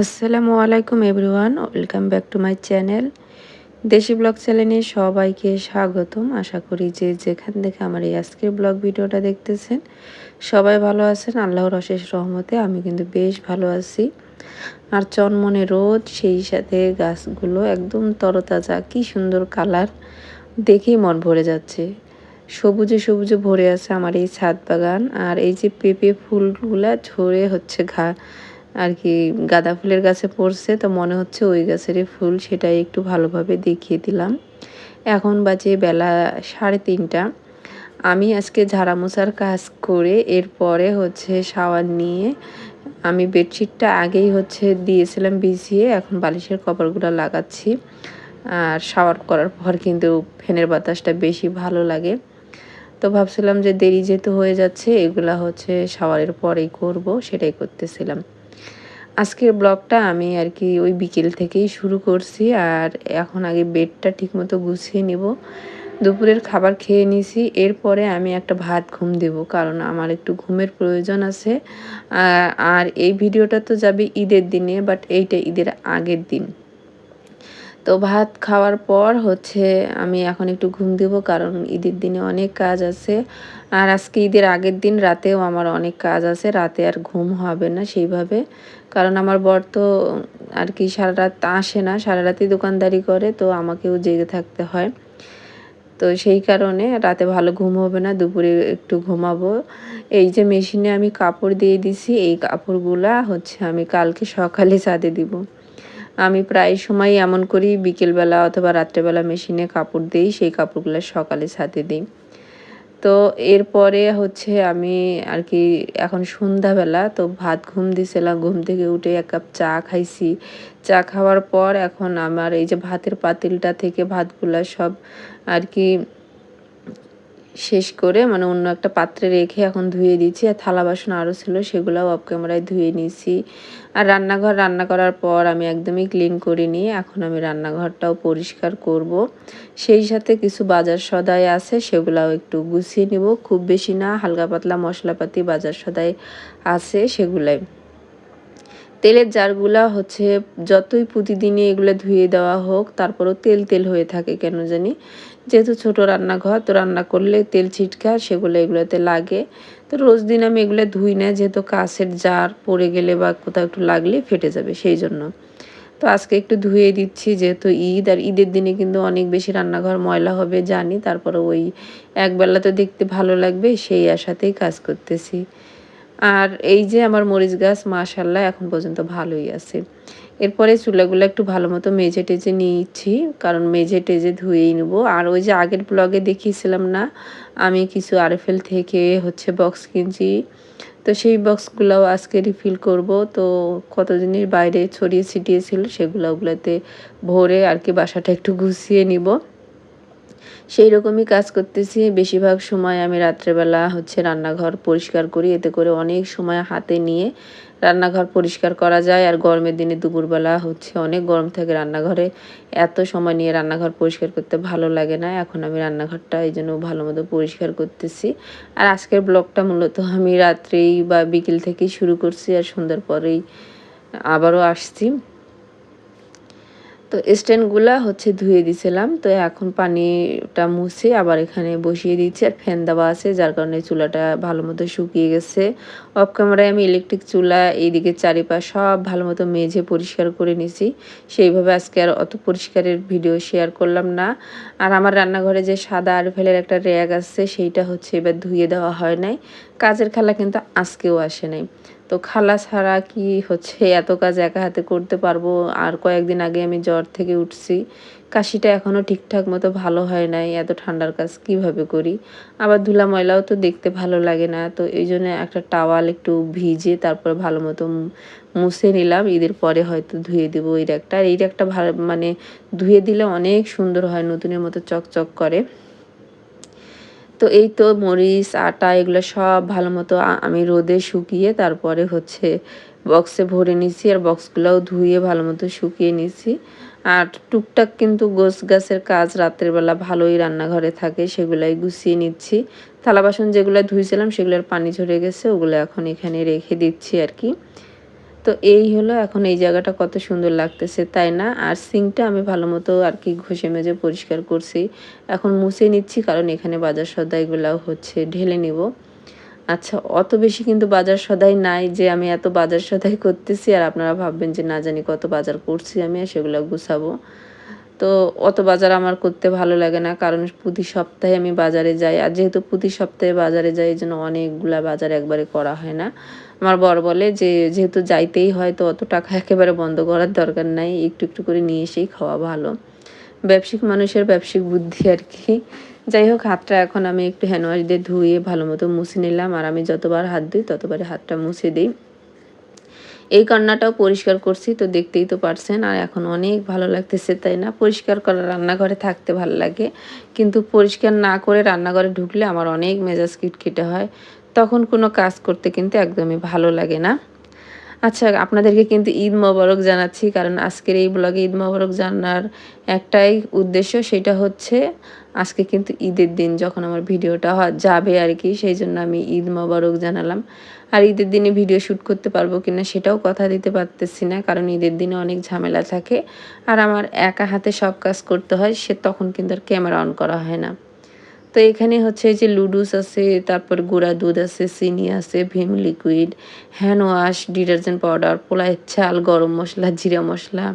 আসসালামু আলাইকুম everyone, welcome back to my channel. দেশি ব্লগ চ্যানেলে সবাইকে স্বাগতম। আশা করি যে যেখান থেকে আমার এই আজকের ব্লগ ভিডিওটা দেখতেছেন, সবাই ভালো আছেন। আল্লাহর অশেষ রহমতে আমি কিন্তু বেশ ভালো আছি। আর চনমনে রোদ, সেই সাথে গাছগুলো একদম তরতাজা, কি সুন্দর কালার। দেখেই মন ভরে যাচ্ছে। সবুজে সবুজে ভরে আছে আমার এই ছাদ বাগান। আর এই যে পেঁপে ফুলগুলা ঝরে হচ্ছে ঘা আর কি গাঁদা ফুলের গাছে পড়ছে, তো মনে হচ্ছে ওই গাছেরই ফুল সেটাই একটু ভালোভাবে দেখিয়ে দিলাম। এখন বাজে বেলা সাড়ে তিনটা। আমি আজকে ঝাড়া মোছার কাজ করে এরপরে হচ্ছে শাওয়ার নিয়ে আমি বেডশিটটা আগেই হচ্ছে দিয়েছিলাম বিছিয়ে এখন বালিশের কভারগুলো লাগাচ্ছি। আর শাওয়ার করার পর কিন্তু ফ্যানের বাতাসটা বেশি ভালো লাগে। তো ভাবছিলাম যে দেরি যেহেতু হয়ে যাচ্ছে, এগুলা হচ্ছে শাওয়ারের পরেই করব, সেটাই করতেছিলাম। আজকের ব্লগটা আমি আর কি ওই বিকেল থেকেই শুরু করছি, আর এখন আগে বেডটা ঠিকমতো গুছিয়ে নিব। দুপুরের খাবার খেয়ে নিছি, এরপরে আমি একটা ভাত ঘুম দেব, কারণ আমার একটু ঘুমের প্রয়োজন আছে। আর এই ভিডিওটা তো যাবে ঈদের দিনে বাট এইটা ঈদের আগের দিন। তো ভাত খাওয়ার পর হচ্ছে আমি এখন একটু ঘুম দেবো কারণ ঈদের দিনে অনেক কাজ আছে। আর আজকে ঈদের আগের দিন রাতেও আমার অনেক কাজ আছে, রাতে আর ঘুম হবে না সেইভাবে। কারণ আমার বর তো আর কি সারা রাত আসে না, সারা রাতই দোকানদারি করে, তো আমাকেও জেগে থাকতে হয়। তো সেই কারণে রাতে ভালো ঘুম হবে না, দুপুরে একটু ঘুমাবো। এই যে মেশিনে আমি কাপড় দিয়ে দিছি, এই কাপড়গুলা হচ্ছে আমি কালকে সকালে ছাদে দিব। আমি প্রায় সময় এমন করি, বিকেলবেলা অথবা রাত্রেবেলা মেশিনে কাপড় দিই, সেই কাপড়গুলো সকালে ছাদে দিই। তো এরপরে হচ্ছে আমি আর কি এখন সন্ধ্যাবেলা, তো ভাত ঘুম দিছিলাম, ঘুম থেকে উঠে এক কাপ চা খাইছি। চা খাওয়ার পর এখন আমার এই যে ভাতের পাতিলটা থেকে ভাতগুলা সব আর কি শেষ করে মানে অন্য একটা পাত্রে রেখে এখন ধুয়ে দিচ্ছি আর থালা বাসন আরও ছিল সেগুলোও অফ ক্যামেরায় ধুয়ে নিয়েছি। আর রান্নাঘর রান্না করার পর আমি একদমই ক্লিন করে নিয়ে এখন আমি রান্নাঘরটাও পরিষ্কার করব। সেই সাথে কিছু বাজার সদাই আছে, সেগুলাও একটু গুছিয়ে নিব। খুব বেশি না, হালকা পাতলা মশলাপাতি বাজার সদাই আছে, সেগুলাই। তেলের জারগুলা হচ্ছে যতই প্রতিদিনই এগুলো ধুয়ে দেওয়া হোক, তারপরও তেল তেল হয়ে থাকে কেন জানি। যেহেতু ছোট রান্নাঘর, তো রান্না করলে তেল ছিটকা সেগুলো এগুলোতে লাগে। তো রোজ দিন আমি এগুলো ধুই না, যেহেতু কাছের জার পড়ে গেলে বা কোথাও একটু লাগলে ফেটে যাবে সেই জন্য। তো আজকে একটু ধুয়ে দিচ্ছি, যেহেতু ঈদ, আর ঈদের দিনে কিন্তু অনেক বেশি রান্নাঘর ময়লা হবে জানি তারপরে ওই একবেলা তো দেখতে ভালো লাগবে, সেই আশাতেই কাজ করতেছি। আর এই যে আমার মরিচ গাছ মাশাল্লাহ এখন পর্যন্ত ভালোই আছে। এরপরে চুলাগুলো একটু ভালো মতো মেজে টেজে নিয়েছি, কারণ মেজে টেজে ধুয়েই নেব। আর ওই যে আগের ব্লগে দেখিয়েছিলাম না, আমি কিছু আরএফএল থেকে হচ্ছে বক্স কিনছি। তো সেই বক্সগুলোও আজকে রিফিল করব। তো কত জিনিস বাইরে ছড়িয়ে ছিটিয়ে ছিল, সেগুলো ওগুলোতে ভরে আর কি বাসাটা একটু গুছিয়ে নিব। সেই রকমই কাজ করতেছি। বেশিরভাগ সময় আমি রাত্রেবেলা হচ্ছে রান্নাঘর পরিষ্কার করি। এতে করে অনেক সময় হাতে নিয়ে রান্নাঘর পরিষ্কার করা যায়। আর গরমের দিনে দুপুরবেলা হচ্ছে অনেক গরম থাকে রান্নাঘরে। এত সময় নিয়ে রান্নাঘর পরিষ্কার করতে ভালো লাগে না। এখন আমি রান্নাঘরটা এই জন্য ভালো মতো পরিষ্কার করতেছি। আর আজকের ব্লগটা মূলত আমি রাত্রেই বা বিকেল থেকেই শুরু করছি। আর সন্ধ্যার পরেই আবারও আসছি। তো স্ট্যান্ডগুলো হচ্ছে ধুয়ে দিছিলাম, তো এখন পানিটা মুছে আবার এখানে বসিয়ে দিচ্ছি। আর ফ্যান দেওয়া আছে, যার কারণে চুলাটা ভালো মতো শুকিয়ে গেছে। অফ ক্যামেরায় আমি ইলেকট্রিক চুলা, এইদিকে চারিপাশ সব ভালো মতো মেঝে পরিষ্কার করে নিছি। সেইভাবে আজকে আর অত পরিষ্কারের ভিডিও শেয়ার করলাম না। আর আমার রান্নাঘরে যে সাদা আর ফেলের একটা র্যাগ আছে, সেইটা হচ্ছে এবার ধুয়ে দেওয়া হয় নাই। কাজের খেলা কিন্তু আজকেও আসে নাই। তো খালা ছাড়া কি হচ্ছে? এত কাজ একা হাতে করতে পারব? আর কয়েকদিন আগে আমি জ্বর থেকে উঠছি। কাশিটা এখনও ঠিকঠাক মতো ভালো হয় নাই, এত ঠান্ডার কাজ কীভাবে করি? আবার ধুলা ময়লাও তো দেখতে ভালো লাগে না, তো এই জন্য একটা টাওয়াল একটু ভিজে তারপর ভালো মতো মুছে নিলাম। ঈদের পরে হয়তো ধুয়ে দেবো এই র্যাকটা। আর এই র্যাকটা ভালো মানে ধুয়ে দিলে অনেক সুন্দর হয়, নতুনের মতো চকচক করে। তো এই তো মরিচ, আটা এগুলো সব ভালো মতো আমি রোদে শুকিয়ে তারপরে হচ্ছে বক্সে ভরে নিছি আর বক্সগুলোও ধুয়ে ভালো মতো শুকিয়ে নিছি আর টুকটাক কিন্তু গোছ গাছের কাজ রাত্রের বেলা ভালোই রান্নাঘরে থাকে, সেগুলাই গুছিয়ে নিচ্ছি। থালা বাসন যেগুলো ধুইছিলাম সেগুলোর পানি ঝরে গেছে, ওগুলো এখন এখানে রেখে দিচ্ছি আর কি। তো এই হলো এখন এই জায়গাটা কত সুন্দর লাগতেছে, তাই না? আর সিংটা আমি ভালো মতো আর কি ঘষে মেজে পরিষ্কার করছি। এখন মুছে নিচ্ছি, কারণ এখানে বাজার সদাইগুলাও হচ্ছে ঢেলে নিব। আচ্ছা অত বেশি কিন্তু বাজার সদাই নাই যে আমি এত বাজার সদাই করতেছি, আর আপনারা ভাববেন যে না জানি কত বাজার করছি আমি, আর সেগুলো গুছাবো। তো অত বাজার আমার করতে ভালো লাগে না, কারণ প্রতি সপ্তাহে আমি বাজারে যাই। আর যেহেতু প্রতি সপ্তাহে বাজারে যাই, এই জন্য অনেকগুলা বাজার একবারে করা হয় না। আমার বর বলে যে, যেহেতু যাইতেই হয়, তো অত টাকা একেবারে বন্ধ করার দরকার নাই, একটু একটু করে নিয়ে এসেই খাওয়া ভালো। ব্যবসায়িক মানুষের ব্যবসায়িক বুদ্ধি আর কি। যাই হোক, হাতটা এখন আমি একটু হ্যান্ডওয়াশ দিয়ে ধুয়ে ভালো মতো মুছে নিলাম। আর আমি যতবার হাত ধুই, ততবারই হাতটা মুছে দিই। এই কান্নাটাও পরিষ্কার করছি, তো দেখতেই তো পারছেন। আর এখন অনেক ভালো লাগতেছে, তাই না? পরিষ্কার করা রান্নাঘরে থাকতে ভালো লাগে। কিন্তু পরিষ্কার না করে রান্নাঘরে ঢুকলে আমার অনেক মেজাজ কিটকিটে হয়। তখন কোনো কাজ করতে কিন্তু একদমই ভালো লাগে না। আচ্ছা আপনাদেরকে কিন্তু ঈদ মোবারক জানাচ্ছি, কারণ আজকের এই ব্লগে ঈদ মোবারক জানার একটাই উদ্দেশ্য সেটা হচ্ছে আজকে কিন্তু ঈদের দিন যখন আমার ভিডিওটা যাবে আর কি, সেই জন্য আমি ঈদ মোবারক জানালাম। আর ঈদের দিনে ভিডিও শ্যুট করতে পারব কি না সেটাও কথা দিতে পারতেছি না, কারণ ঈদের দিনে অনেক ঝামেলা থাকে। আর আমার একা হাতে সব কাজ করতে হয়, সে তখন কিন্তু আর ক্যামেরা অন করা হয় না। তো এখানে হচ্ছে যে লুডুস আছে, তারপর গুঁড়া দুধ আছে, চিনি আছে Vim liquid hand wash detergent powder পোলাইয়ের চাল, গরম মশলা, জিরা মশলা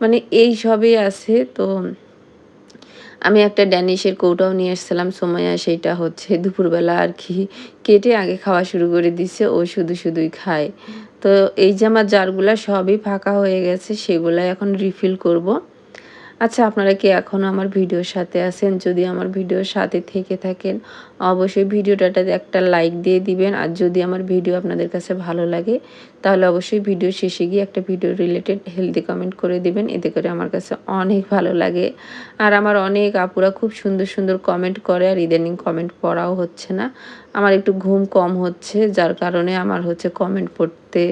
মানে এই সবই আছে। তো আমি একটা ড্যানিশের কৌটাও নিয়ে এসেছিলাম সময়া সেইটা হচ্ছে দুপুরবেলা আর কি কেটে আগে খাওয়া শুরু করে দিছে, ও শুধু শুধুই খায়। তো এই যে আমার জারগুলা সবই ফাঁকা হয়ে গেছে, সেগুলাই এখন রিফিল করব। আচ্ছা আপনারা কি এখনও আমার ভিডিওর সাথে আছেন? যদি আমার ভিডিওর সাথে থেকে থাকেন, অবশ্যই ভিডিওটাতে একটা লাইক দিয়ে দিবেন। আর যদি আমার ভিডিও আপনাদের কাছে ভালো লাগে, তাহলে অবশ্যই ভিডিও শেষে গিয়ে একটা ভিডিও রিলেটেড হেলদি কমেন্ট করে দিবেন। এতে করে আমার কাছে অনেক ভালো লাগে। আর আমার অনেক আপুরা খুব সুন্দর সুন্দর কমেন্ট করে, আর ইদানিং কমেন্ট পড়াও হচ্ছে না। আমার একটু ঘুম কম হচ্ছে, যার কারণে আমার হচ্ছে কমেন্ট পড়তে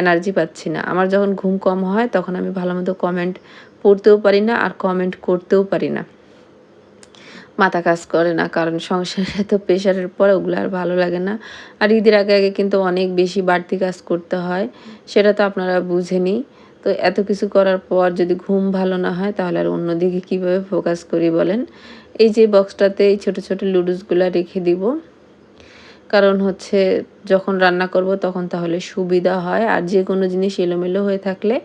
এনার্জি পাচ্ছি না। আমার যখন ঘুম কম হয়, তখন আমি ভালো মতো কমেন্ট পড়তেও পারি না আর কমেন্ট করতেও পারি না। মাথা কাজ করে না, কারণ সংসারে এত প্রেশারের পর ওগুলো আর ভালো লাগে না। আর ঈদের আগে আগে কিন্তু অনেক বেশি বাড়তি কাজ করতে হয়, সেটা তো আপনারা বুঝেনি। তো এত কিছু করার পর যদি ঘুম ভালো না হয়, তাহলে আর অন্যদিকে কীভাবে ফোকাস করি বলেন? এই যে বক্সটাতে এই ছোটো ছোটো লুডুসগুলো রেখে দিব। কারণ হচ্ছে যখন রান্না করব তখন তাহলে সুবিধা হয়। আর যে কোনো জিনিস এলোমেলো হয়ে থাকলে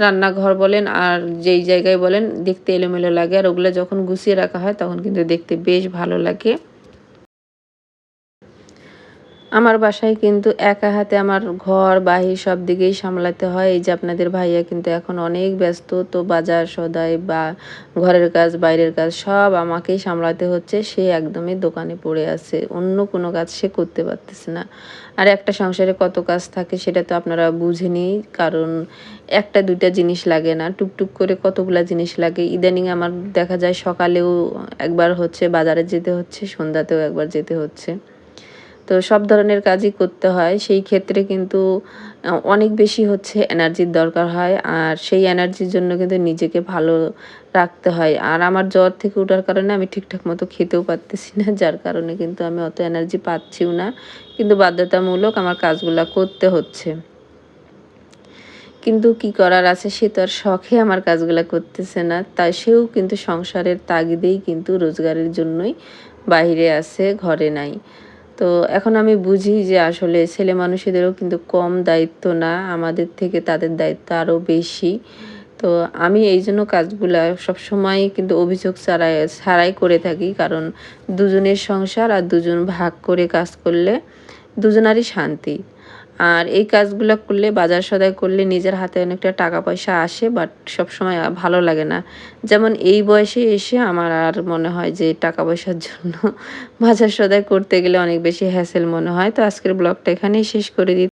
রান্নাঘর বলেন আর যেই জায়গায় বলেন, দেখতে এলোমেলো লাগে। আর ওগুলো যখন গুছিয়ে রাখা হয়, তখন কিন্তু দেখতে বেশ ভালো লাগে। আমার বাসায় কিন্তু একা হাতে আমার ঘর, বাহির সব দিকেই সামলাতে হয়। এই যে আপনাদের ভাইয়া কিন্তু এখন অনেক ব্যস্ত, তো বাজার সদাই বা ঘরের কাজ, বাইরের কাজ সব আমাকেই সামলাতে হচ্ছে। সে একদমই দোকানে পড়ে আছে। অন্য কোনো কাজ সে করতে পারতেছে না। আর একটা সংসারে কত কাজ থাকে সেটা তো আপনারা বুঝেনি, কারণ একটা দুইটা জিনিস লাগে না। টুকটুক করে কতগুলা জিনিস লাগে। ইদানিং আমার দেখা যায় সকালেও একবার হচ্ছে, বাজারে যেতে হচ্ছে, সন্ধ্যাতেও একবার যেতে হচ্ছে। তো সব ধরনের কাজই করতে হয়। সেই ক্ষেত্রে কিন্তু অনেক বেশি হচ্ছে এনার্জির দরকার হয় আর সেই এনার্জির জন্য কিন্তু নিজেকে ভালো রাখতে হয়। আর আমার জ্বর থেকে ওঠার কারণে আমি ঠিকঠাক মতো খেতেও পারতেছি না, যার কারণে কিন্তু আমি অত এনার্জি পাচ্ছিও না। কিন্তু বাধ্যতামূলক আমার কাজগুলো করতে হচ্ছে। কিন্তু কি করার আছে সে তো আর শখে আমার কাজগুলো করতেছে না। তাই সেও কিন্তু সংসারের তাগিদেই কিন্তু রোজগারের জন্যই বাইরে আছে, ঘরে নাই। তো এখন আমি বুঝি যে আসলে ছেলে মানুষেদেরও কিন্তু কম দায়িত্ব না, আমাদের থেকে তাদের দায়িত্ব আরও বেশি। তো আমি এই জন্য কাজগুলা সবসময় কিন্তু অভিযোগ ছাড়াই ছাড়াই করে থাকি। কারণ দুজনের সংসার আর দুজন ভাগ করে কাজ করলে দুজনারই শান্তি। আর এই কাজগুলো করলে, বাজার সদায় করলে নিজের হাতে অনেকটা টাকা পয়সা আসে বাট সবসময় ভালো লাগে না। যেমন এই বয়সে এসে আমার আর মনে হয় যে টাকা পয়সার জন্য বাজার সদায় করতে গেলে অনেক বেশি হ্যাসেল মনে হয়। তো আজকের ব্লগটা এখানেই শেষ করে দিই